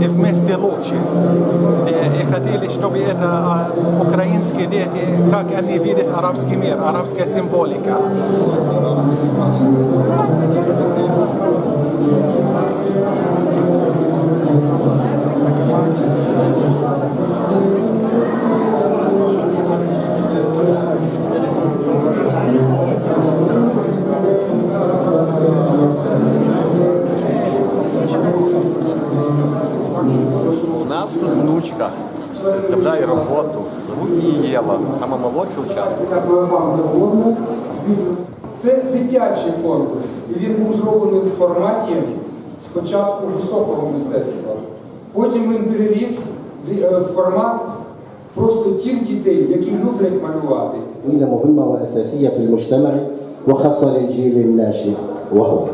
и вместе лучше. И, и хотели, чтобы это украинские дети, как они видят арабский мир, арабская символика. високого мистецтва. Потім він переріс в е, в формат просто тих дітей, які люблять малювати. هي مهمة وأساسية في المجتمع وخاصة للجيل الناشئ وهو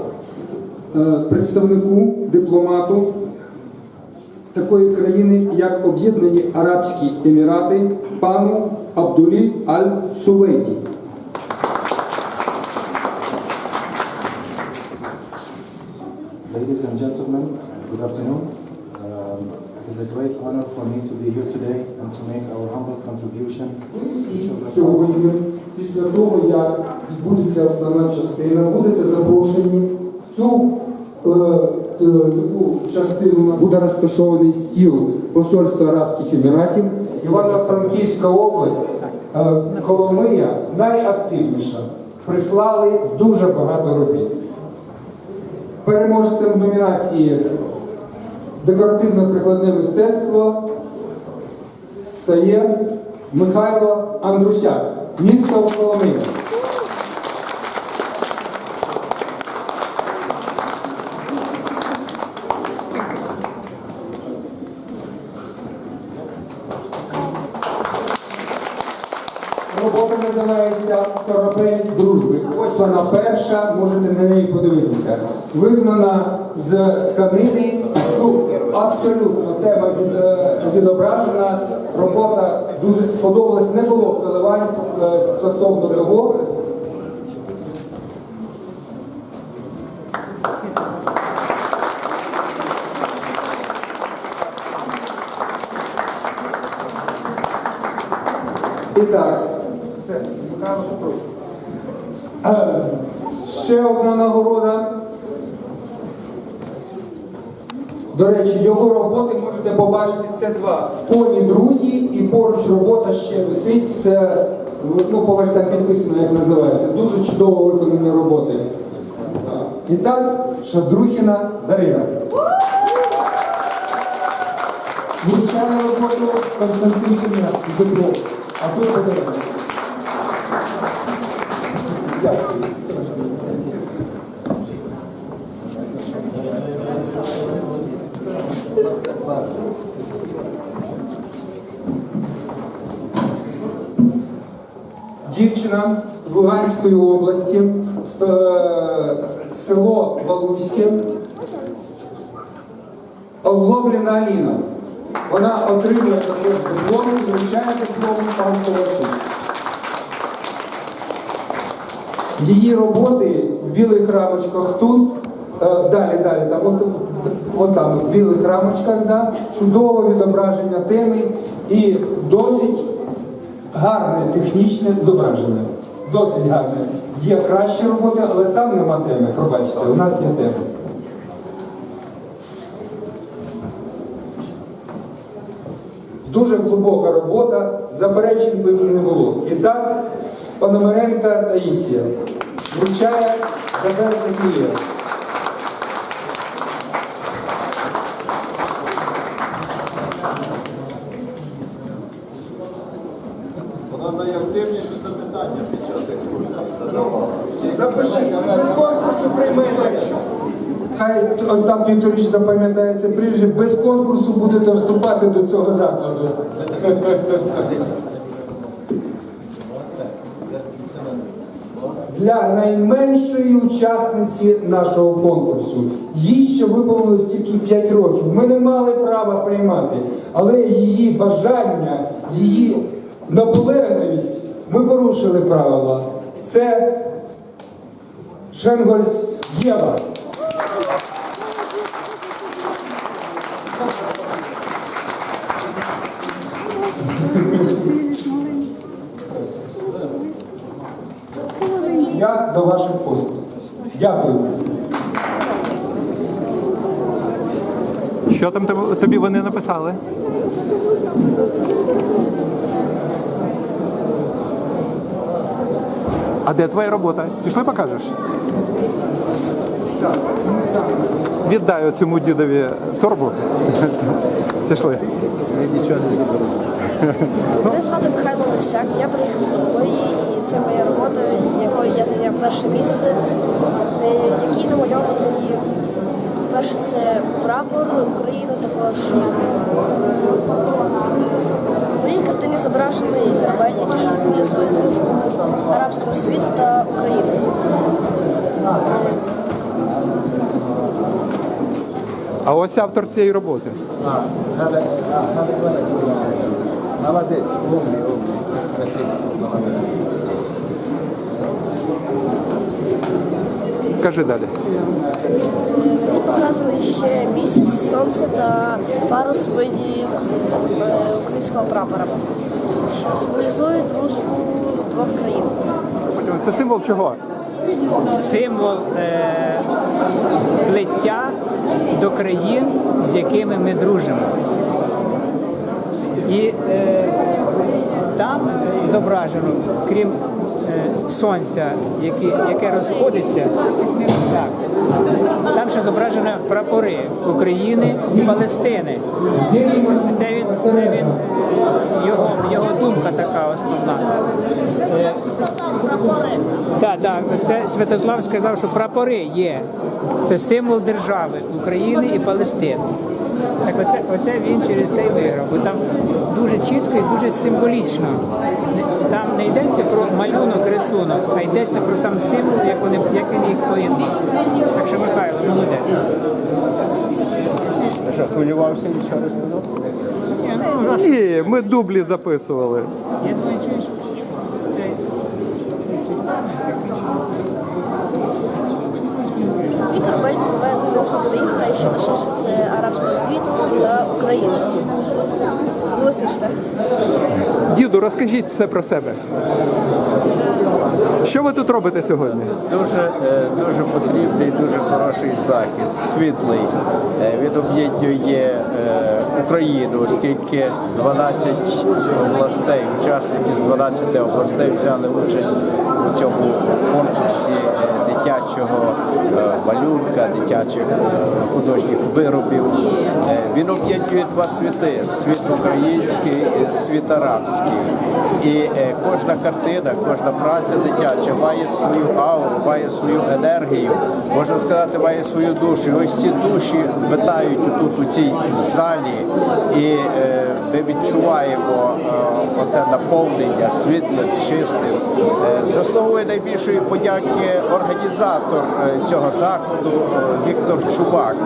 Е, Представнику дипломату такої країни, як Об'єднані Арабські Емірати, пану Абдулі Аль-Сувейді. Gentlemen, good afternoon. Um, It is a great honor for me to be here today and to make our humble contribution Сьогодні, після того, як відбудеться основна частина, будете запрошені в цю е, е, таку частину буде розташований стіл Посольства Арабських Еміратів. Івано-Франківська область, е, Коломия найактивніша. Прислали дуже багато робіт. Переможцем номінації Декоративно-прикладне мистецтво стає Михайло Андрусяк, місто Коломия. Робота називається Корабель дружби. Ось вона перша, можете на неї подивитися. Виконана з тканини. Ну, абсолютно тема е, відображена. Робота дуже сподобалась. Не було коливань е, стосовно того. І це Михайло попрошу. Е, Ще одна нагорода. До речі, його роботи можете побачити. Це два коні друзі, і поруч робота ще висить. Це ну, поки так підписано, як називається. Дуже чудово виконані роботи. І так, Шадрухіна Дарина. Вручає роботу Константин Дубров. А тут Дарина. Дякую. Дівчина з Луганської області, е, село Валуське, Оглобліна Аліна. Вона отримує також диплом вручає диплом пан Ковальчук. Її роботи в білих рамочках тут, е, далі, далі, там, от, от там, в білих рамочках, да, чудове відображення теми і досить гарне технічне зображення. Досить гарне. Є кращі роботи, але там нема теми. Пробачте, у нас є тема. Дуже глибока робота, заперечень би і не було. І так, Пономаренка Таїсія вручає Жабер Закія. Вона найактивніше запитання під час екскурсії. Запишіть, без конкурсу приймете. Хай Остап Вікторович запам'ятається прізвище, без конкурсу будете вступати до цього закладу. для найменшої учасниці нашого конкурсу. Їй ще виповнилось тільки 5 років. Ми не мали права приймати, але її бажання, її наполегливість, ми порушили правила. Це Шенгольц Єва. Я до ваших послуг. Дякую. Що там тобі вони написали? А де твоя робота? Пішли покажеш? Віддай цьому дідові торбу. Пішли. Мене звати Михайло Лисяк, я приїхав з Нової, і це моя робота, якою я зайняв перше місце, е, який намальований перше це прапор України також моїй картині зображений корабель, який спільно з арабського світу та України. А ось автор цієї роботи. Молодець, умний, умний. Спасибо. Кажи далі. Показаний ще місяць, сонце та парус в виді е, українського прапора, що символізує дружбу двох країн. Це символ чого? символ е, плиття до країн, з якими ми дружимо. І е, там зображено, крім е, сонця, яке, яке розходиться, так, там ще зображено прапори України і Палестини. Це він, це він його, його думка така основна. Так, так, це Святослав сказав, що прапори є. Це символ держави України і Палестини. Так оце, оце він через те виграв, бо там дуже чітко і дуже символічно. Там не йдеться про малюнок, рисунок, а йдеться про сам символ, як, вони, як він їх поєднав. Так що Михайло, молодець. Що, хвилювався, нічого не сказав? Ні, ну, ми дублі записували. Я думаю, чуєш, це країн, а ще точніше це арабського світу та України. Голосиште. Діду, розкажіть все про себе. Що ви тут робите сьогодні? Дуже, е, дуже потрібний, дуже хороший захід, світлий. Е, Він об'єднує е, Україну, оскільки 12 областей, учасники з 12 областей взяли участь у цьому конкурсі дитячого е, малюнка, дитячих е, художніх виробів. Е, Він об'єднує два світи: світ український, і світ арабський. І кожна картина, кожна праця дитяча має свою ауру, має свою енергію, можна сказати, має свою душу. І ось ці душі витають тут у цій залі, і ми відчуваємо е, оте наповнення світлим, чистим. Заслуговує найбільшої подяки організатор е, цього заходу е, Віктор Чубак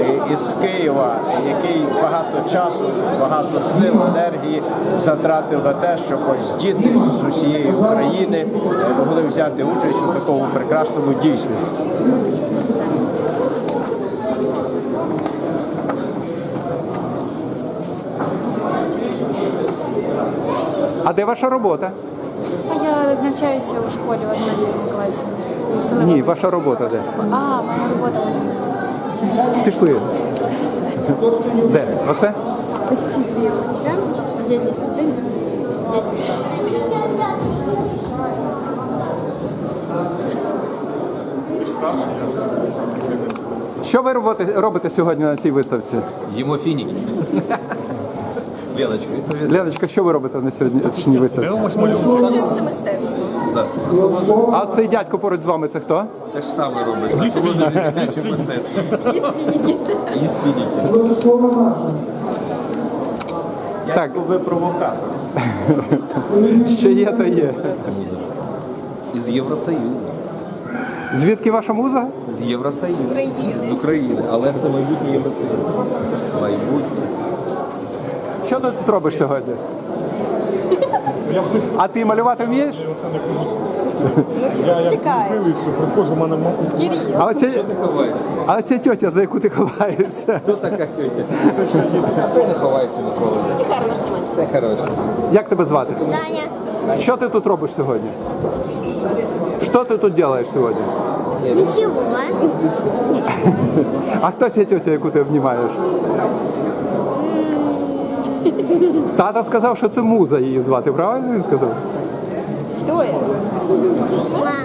е, із Києва, який багато часу, багато сил, енергії затратив на те, щоб ось діти з усієї України могли взяти участь у такому прекрасному дійстві. А де ваша робота? А Я навчаюся у школі в 11 класі. Ні, ваша робота де? А, моя робота. Пішли. Де? Оце? Ось ці дві ось ця. Єдні студенти. Що ви робите, робите сьогодні на цій виставці? Їмо фініки. Леночка. Леночка, що ви робите на сьогоднішній виставці? Досліджуємося мистецтво. А цей дядько поруч з вами це хто? Те ж саме робить. Фініки. Їсть фініки. Слово наше. Так, Ви провокатор. що є, то є. Із Євросоюзу. Звідки ваша муза? З Євросоюзу. З України. З України. Але це майбутнє Євросоюз. Майбутнє. Що ти тут робиш сьогодні? А ти малювати вмієш? А оце, Ховаєшся. а оце тьотя, за яку ти ховаєшся. Хто така тетя? А це не ховається ніколи. Це хороше. Як тебе звати? Даня. Що ти тут робиш сьогодні? Що ти тут робиш сьогодні? Нічого. А хто ця тетя, яку ти обнімаєш? Тата сказав, що це муза її звати, правильно він сказав? Мама.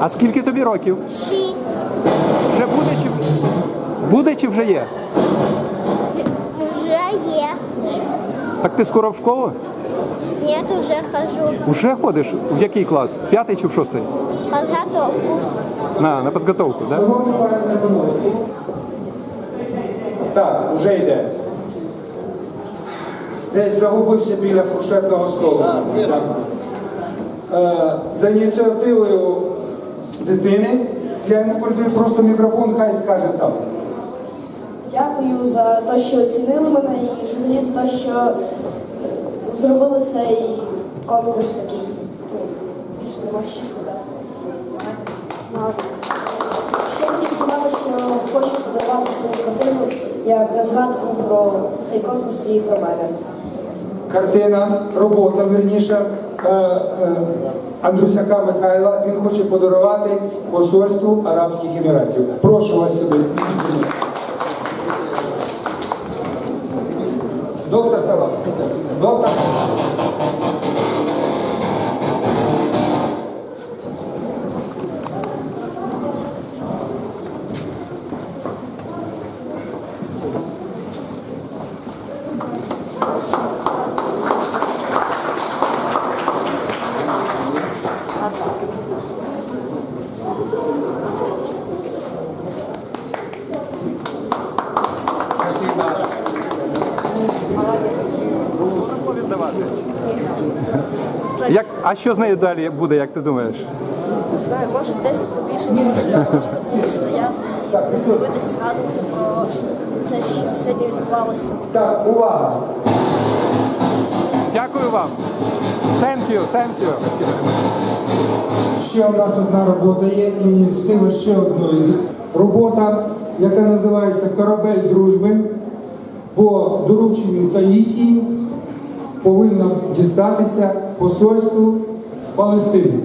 А скільки тобі років? Шість. Вже буде чи буде чи вже є? Уже є. Так ти скоро в школу? Ні, уже хожу. Уже ходиш? В який клас? П'ятий чи в шостий? Подготовку. На, на підготовку, так? Да? Так, вже йде. Десь загубився біля фуршетного столу. Е, За ініціативою дитини я йому передаю просто мікрофон, хай скаже сам. Дякую за те, що оцінили мене і взагалі за те, що зробили цей конкурс такий. Ну, Більше нема що сказати. Ще хотів сказати, що хочу подарувати свою картину як на згадку про цей конкурс і про мене. Картина, робота, верніше, е, е, Андрусяка Михайла. Він хоче подарувати посольству Арабських Еміратів. Прошу вас сюди. Доктор Салам. Доктор. Як, а що з нею далі буде, як ти думаєш? Не знаю, може десь побільше, може просто стояти і дивитися, згадувати про це, що сьогодні відбувалося. Так, увага. Дякую вам. Thank you, thank you. Ще у нас одна робота є, і ініціатива ще одної. Робота, яка називається Корабель дружби по дорученню Таїсії повинна дістатися посольству Палестини.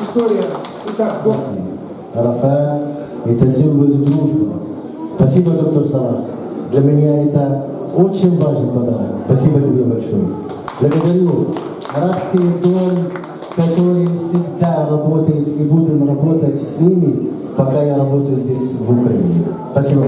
Вікторія, і так, доктор. Арафат – это символ дружбы. Спасибо, доктор Салах. Для меня это очень важный подарок. Спасибо тебе большое. Благодарю арабский дом, который всегда работают и будем работать с ними, пока я работаю здесь, в Украине. Спасибо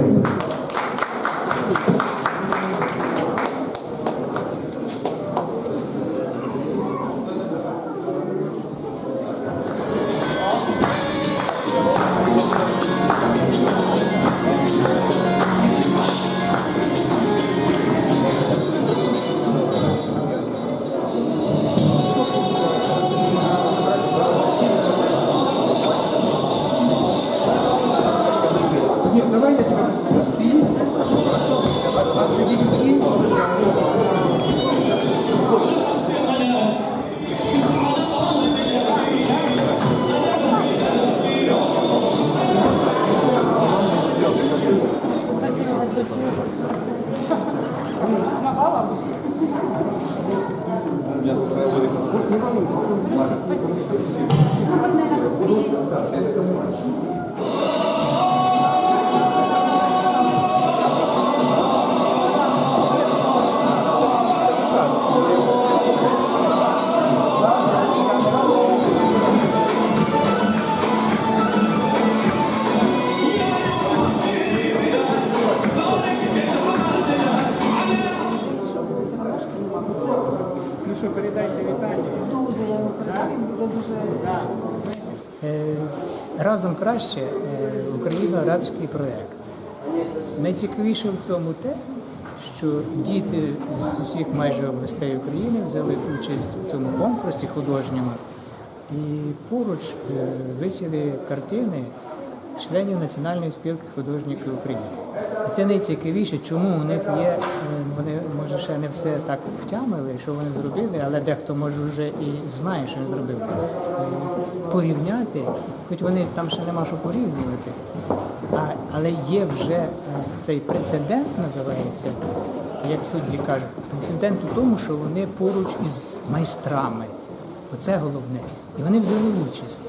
Thank you. Разом краще е, Україно-арабський проєкт. Найцікавіше в цьому те, що діти з усіх майже областей України взяли участь у цьому конкурсі художньому і поруч е, висіли картини членів Національної спілки художників України. Це найцікавіше, чому у них є, е, вони може ще не все так втямили, що вони зробили, але дехто може вже і знає, що він зробив. Е, Порівняти, хоч вони там ще нема що порівнювати, а, але є вже е, цей прецедент називається, як судді кажуть, прецедент у тому, що вони поруч із майстрами. Оце головне. І вони взяли участь.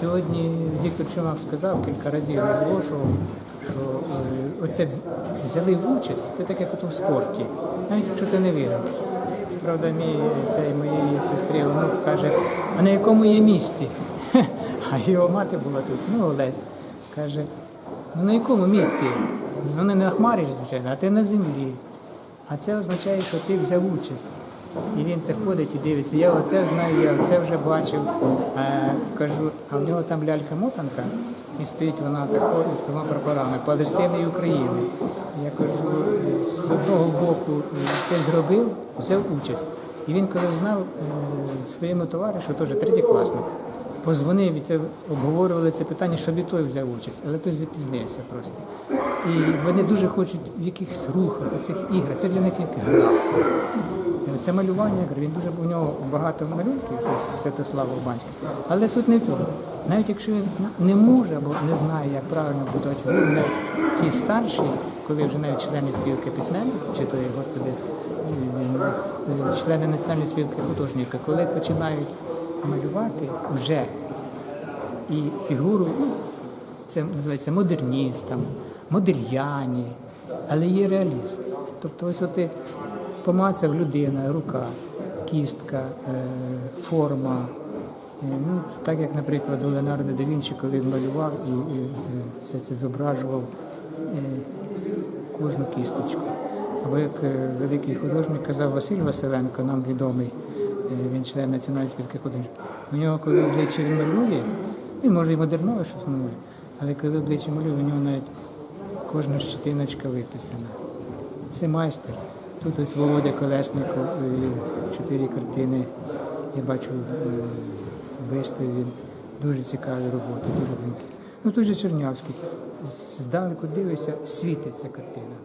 Сьогодні Віктор Чумак сказав кілька разів наголошував, оце вз- взяли участь, це таке як ото в спорті, навіть якщо ти не виграв. Правда, мій моєї сестри онук каже, а на якому є місці? А його мати була тут, ну Олесь, каже, ну на якому місці? Ну не на хмарі, звичайно, а ти на землі. А це означає, що ти взяв участь. І він це ходить і дивиться, я оце знаю, я оце вже бачив. А, кажу, а в нього там лялька-мотанка, і стоїть вона такою з двома прапорами Палестини і України. Я кажу, з одного боку е, ти зробив, взяв участь. І він коли знав е, своєму товаришу, теж третєкласник, позвонив і обговорювали це питання, щоб і той взяв участь, але той запізнився просто. І вони дуже хочуть в якихось рухах, цих іграх. Це для них як гра. Це малювання, він дуже у нього багато малюнків, це Святослав Урбанський. Але суть не в тому. Навіть якщо він не може або не знає, як правильно будувати головне, ці старші, коли вже навіть члени спілки письменників, чи то господи, члени національної спілки художника, коли починають малювати вже і фігуру, ну, це називається модерністом, модельяні, але є реаліст. Тобто ось от помацав людина, рука, кістка, е, форма. Е, Ну, так як, наприклад, у Леонардо да Вінчі, коли він малював і, е, все це зображував кожну кісточку. Або як великий художник казав Василь Василенко, нам відомий, він член Національної спілки художників. У нього, коли обличчя він малює, він може і модернове щось малює, але коли обличчя малює, у нього навіть кожна щетиночка виписана. Це майстер. Тут ось Володя Колесников, е, чотири картини. Я бачу, вистав виставив він. Дуже цікаві роботи, дуже великі. Ну тут же Чернявський. Здалеку дивишся, світиться картина.